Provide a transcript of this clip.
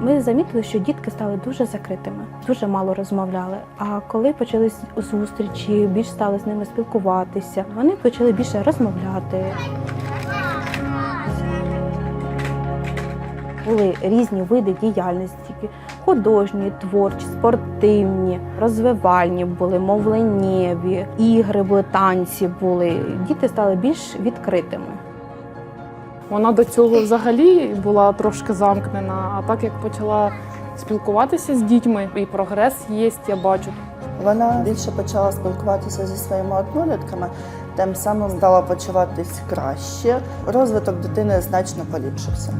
Ми замітили, що дітки стали дуже закритими, дуже мало розмовляли. А коли почались зустрічі, більш стали з ними спілкуватися, вони почали більше розмовляти. Були різні види діяльності: художні, творчі, спортивні, розвивальні були, мовленнєві, ігри були, танці були. Діти стали більш відкритими. Вона до цього взагалі була трошки замкнена, а так як почала спілкуватися з дітьми, і прогрес є, я бачу. Вона більше почала спілкуватися зі своїми однолітками, тим самим стала почуватись краще. Розвиток дитини значно поліпшився.